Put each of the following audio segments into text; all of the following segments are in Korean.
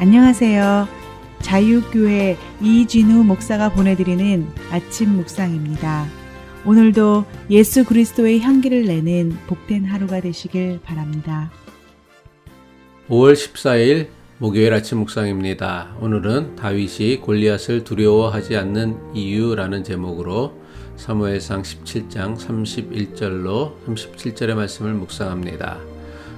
안녕하세요. 자유교회 이진우 목사가 보내드리는 아침 묵상입니다. 오늘도 예수 그리스도의 향기를 내는 복된 하루가 되시길 바랍니다. 5월 14일 목요일 아침 묵상입니다. 오늘은 다윗이 골리앗을 두려워하지 않는 이유라는 제목으로 사무엘상 17장 31절로 37절의 말씀을 묵상합니다.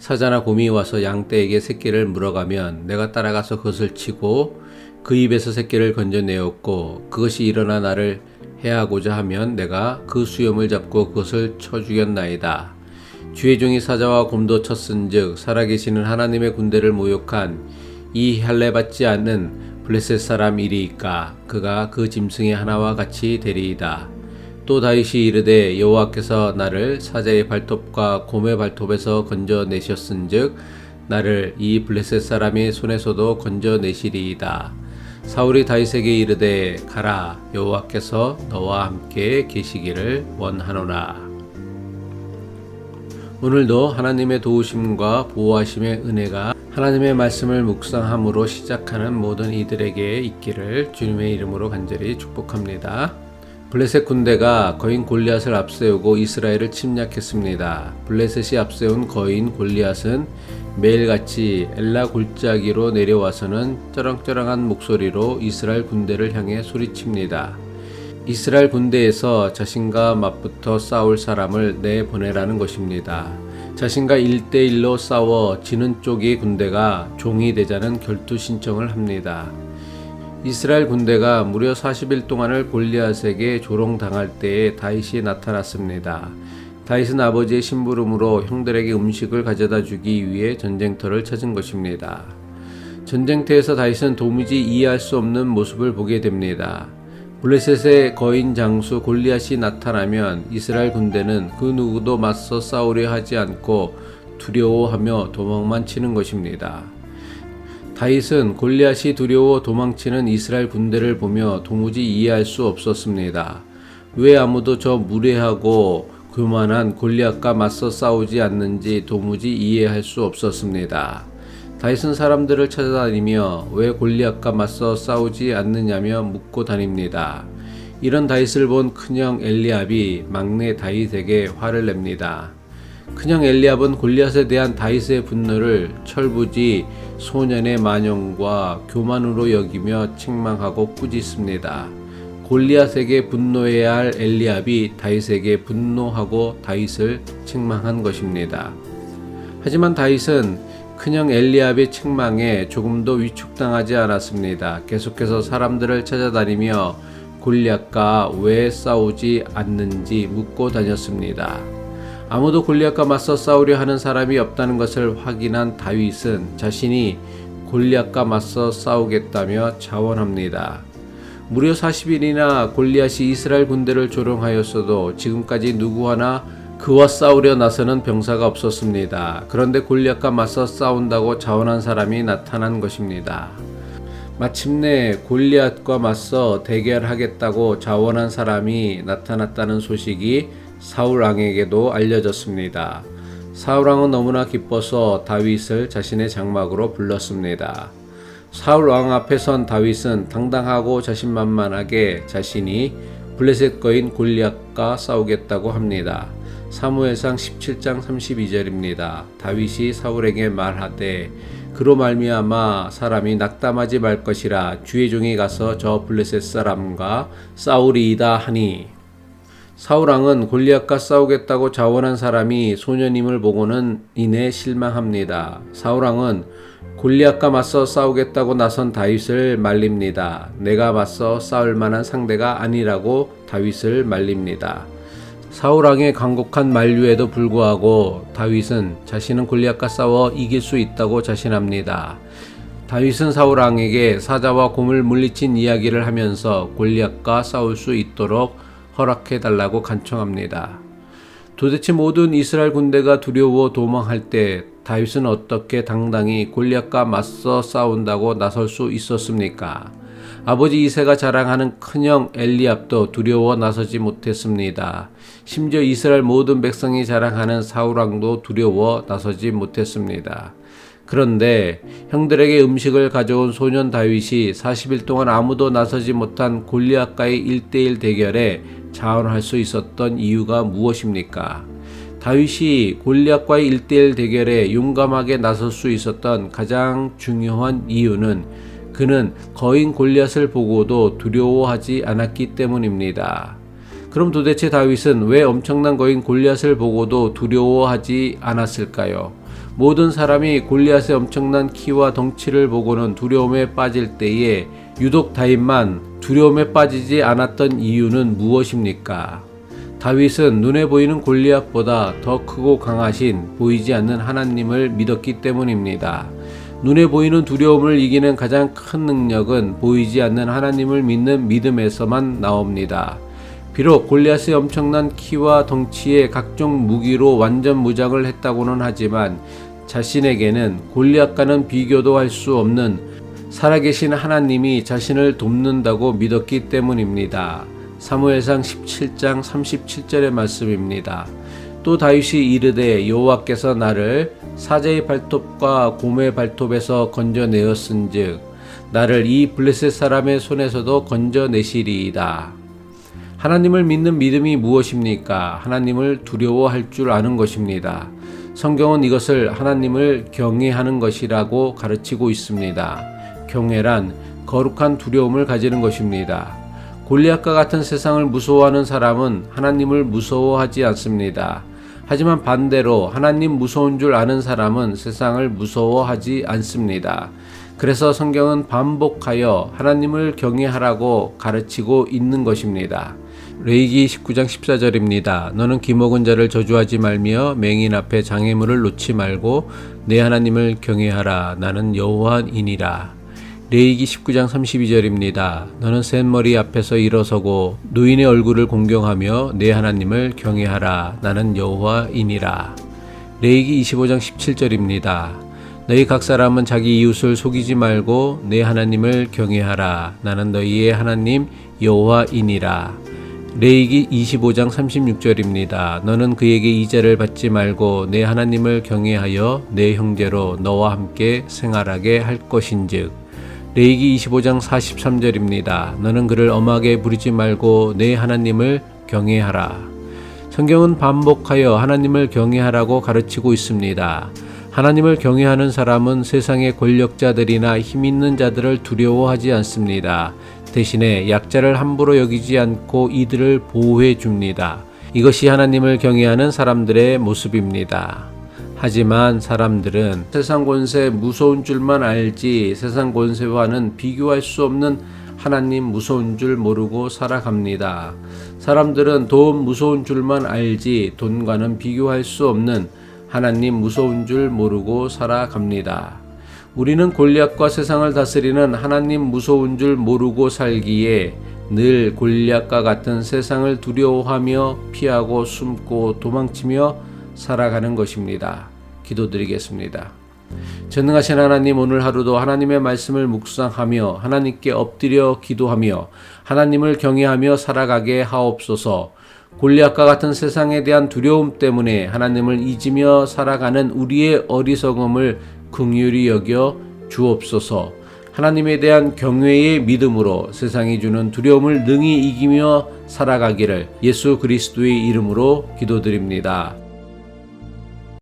사자나 곰이 와서 양떼에게 새끼를 물어가면 내가 따라가서 그것을 치고 그 입에서 새끼를 건져내었고 그것이 일어나 나를 해하고자 하면 내가 그 수염을 잡고 그것을 쳐 죽였나이다. 주의 종이 사자와 곰도 쳤은즉 살아계시는 하나님의 군대를 모욕한 이 할례 받지 않는 블레셋 사람 이리이까 그가 그 짐승의 하나와 같이 되리이다. 또 다윗이 이르되 여호와께서 나를 사자의 발톱과 곰의 발톱에서 건져내셨은즉 나를 이 블레셋 사람의 손에서도 건져내시리이다. 사울이 다윗에게 이르되 가라 여호와께서 너와 함께 계시기를 원하노라. 오늘도 하나님의 도우심과 보호하심의 은혜가 하나님의 말씀을 묵상함으로 시작하는 모든 이들에게 있기를 주님의 이름으로 간절히 축복합니다. 블레셋 군대가 거인 골리앗을 앞세우고 이스라엘을 침략했습니다. 블레셋이 앞세운 거인 골리앗은 매일같이 엘라 골짜기로 내려와서는 쩌렁쩌렁한 목소리로 이스라엘 군대를 향해 소리칩니다. 이스라엘 군대에서 자신과 맞붙어 싸울 사람을 내보내라는 것입니다. 자신과 1대1로 싸워 지는 쪽의 군대가 종이 되자는 결투 신청을 합니다. 이스라엘 군대가 무려 40일 동안을 골리앗에게 조롱당할 때에 다윗이 나타났습니다. 다윗은 아버지의 심부름으로 형들에게 음식을 가져다 주기 위해 전쟁터를 찾은 것입니다. 전쟁터에서 다윗은 도무지 이해할 수 없는 모습을 보게 됩니다. 블레셋의 거인 장수 골리앗이 나타나면 이스라엘 군대는 그 누구도 맞서 싸우려 하지 않고 두려워하며 도망만 치는 것입니다. 다윗은 골리앗이 두려워 도망치는 이스라엘 군대를 보며 도무지 이해할 수 없었습니다. 왜 아무도 저 무례하고 교만한 골리앗과 맞서 싸우지 않는지 도무지 이해할 수 없었습니다. 다윗은 사람들을 찾아다니며 왜 골리앗과 맞서 싸우지 않느냐며 묻고 다닙니다. 이런 다윗을 본 큰형 엘리압이 막내 다윗에게 화를 냅니다. 큰형 엘리압은 골리앗에 대한 다윗의 분노를 철부지 소년의 만용과 교만으로 여기며 책망하고 꾸짖습니다. 골리앗에게 분노해야 할 엘리압이 다윗에게 분노하고 다윗을 책망한 것입니다. 하지만 다윗은 큰형 엘리압의 책망에 조금도 위축당하지 않았습니다. 계속해서 사람들을 찾아다니며 골리앗과 왜 싸우지 않는지 묻고 다녔습니다. 아무도 골리앗과 맞서 싸우려 하는 사람이 없다는 것을 확인한 다윗은 자신이 골리앗과 맞서 싸우겠다며 자원합니다. 무려 40일이나 골리앗이 이스라엘 군대를 조롱하였어도 지금까지 누구 하나 그와 싸우려 나서는 병사가 없었습니다. 그런데 골리앗과 맞서 싸운다고 자원한 사람이 나타난 것입니다. 마침내 골리앗과 맞서 대결하겠다고 자원한 사람이 나타났다는 소식이 사울 왕에게도 알려졌습니다. 사울 왕은 너무나 기뻐서 다윗을 자신의 장막으로 불렀습니다. 사울 왕 앞에 선 다윗은 당당하고 자신만만하게 자신이 블레셋 거인 골리앗과 싸우겠다고 합니다. 사무엘상 17장 32절입니다. 다윗이 사울에게 말하되 그로 말미암아 사람이 낙담하지 말 것이라 주의 종이 가서 저 블레셋 사람과 싸우리이다 하니 사울왕은 골리앗과 싸우겠다고 자원한 사람이 소년임을 보고는 이내 실망합니다. 사울왕은 골리앗과 맞서 싸우겠다고 나선 다윗을 말립니다. 내가 맞서 싸울 만한 상대가 아니라고 다윗을 말립니다. 사울왕의 간곡한 만류에도 불구하고 다윗은 자신은 골리앗과 싸워 이길 수 있다고 자신합니다. 다윗은 사울 왕에게 사자와 곰을 물리친 이야기를 하면서 골리앗과 싸울 수 있도록 허락해 달라고 간청합니다. 도대체 모든 이스라엘 군대가 두려워 도망할 때 다윗은 어떻게 당당히 골리앗과 맞서 싸운다고 나설 수 있었습니까? 아버지 이세가 자랑하는 큰형 엘리압도 두려워 나서지 못했습니다. 심지어 이스라엘 모든 백성이 자랑하는 사울 왕도 두려워 나서지 못했습니다. 그런데 형들에게 음식을 가져온 소년 다윗이 40일 동안 아무도 나서지 못한 골리앗과의 1대1 대결에 자원할 수 있었던 이유가 무엇입니까? 다윗이 골리앗과의 1대1 대결에 용감하게 나설 수 있었던 가장 중요한 이유는 그는 거인 골리앗을 보고도 두려워하지 않았기 때문입니다. 그럼 도대체 다윗은 왜 엄청난 거인 골리앗을 보고도 두려워하지 않았을까요? 모든 사람이 골리앗의 엄청난 키와 덩치를 보고는 두려움에 빠질 때에 유독 다윗만 두려움에 빠지지 않았던 이유는 무엇입니까? 다윗은 눈에 보이는 골리앗보다 더 크고 강하신 보이지 않는 하나님을 믿었기 때문입니다. 눈에 보이는 두려움을 이기는 가장 큰 능력은 보이지 않는 하나님을 믿는 믿음에서만 나옵니다. 비록 골리앗의 엄청난 키와 덩치에 각종 무기로 완전 무장을 했다고는 하지만 자신에게는 골리앗과는 비교도 할 수 없는 살아계신 하나님이 자신을 돕는다고 믿었기 때문입니다. 사무엘상 17장 37절의 말씀입니다. 또 다윗이 이르되 여호와께서 나를 사제의 발톱과 곰의 발톱에서 건져내었은즉 나를 이 블레셋 사람의 손에서도 건져내시리이다. 하나님을 믿는 믿음이 무엇입니까? 하나님을 두려워할 줄 아는 것입니다. 성경은 이것을 하나님을 경외하는 것이라고 가르치고 있습니다. 경외란 거룩한 두려움을 가지는 것입니다. 골리앗과 같은 세상을 무서워하는 사람은 하나님을 무서워하지 않습니다. 하지만 반대로 하나님 무서운 줄 아는 사람은 세상을 무서워하지 않습니다. 그래서 성경은 반복하여 하나님을 경외하라고 가르치고 있는 것입니다. 레이기 19장 14절입니다. 너는 기먹은 자를 저주하지 말며 맹인 앞에 장애물을 놓지 말고 내 하나님을 경외하라. 나는 여호와이니라. 레이기 19장 32절입니다. 너는 샘머리 앞에서 일어서고 노인의 얼굴을 공경하며 내 하나님을 경외하라. 나는 여호와이니라. 레이기 25장 17절입니다. 너희 각 사람은 자기 이웃을 속이지 말고 내 하나님을 경외하라. 나는 너희의 하나님 여호와이니라. 레이기 25장 36절입니다. 너는 그에게 이자를 받지 말고 내 하나님을 경외하여 내 형제로 너와 함께 생활하게 할 것인즉 레이기 25장 43절입니다. 너는 그를 엄하게 부리지 말고 내 하나님을 경외하라. 성경은 반복하여 하나님을 경외하라고 가르치고 있습니다. 하나님을 경외하는 사람은 세상의 권력자들이나 힘 있는 자들을 두려워하지 않습니다. 대신에 약자를 함부로 여기지 않고 이들을 보호해 줍니다. 이것이 하나님을 경외하는 사람들의 모습입니다. 하지만 사람들은 세상 권세 무서운 줄만 알지 세상 권세와는 비교할 수 없는 하나님 무서운 줄 모르고 살아갑니다. 사람들은 돈 무서운 줄만 알지 돈과는 비교할 수 없는 하나님 무서운 줄 모르고 살아갑니다. 우리는 골리앗과 세상을 다스리는 하나님 무서운 줄 모르고 살기에 늘 골리앗과 같은 세상을 두려워하며 피하고 숨고 도망치며 살아가는 것입니다. 기도드리겠습니다. 전능하신 하나님 오늘 하루도 하나님의 말씀을 묵상하며 하나님께 엎드려 기도하며 하나님을 경외하며 살아가게 하옵소서. 골리앗과 같은 세상에 대한 두려움 때문에 하나님을 잊으며 살아가는 우리의 어리석음을 긍휼히 여겨 주옵소서. 하나님에 대한 경외의 믿음으로 세상이 주는 두려움을 능히 이기며 살아가기를 예수 그리스도의 이름으로 기도드립니다.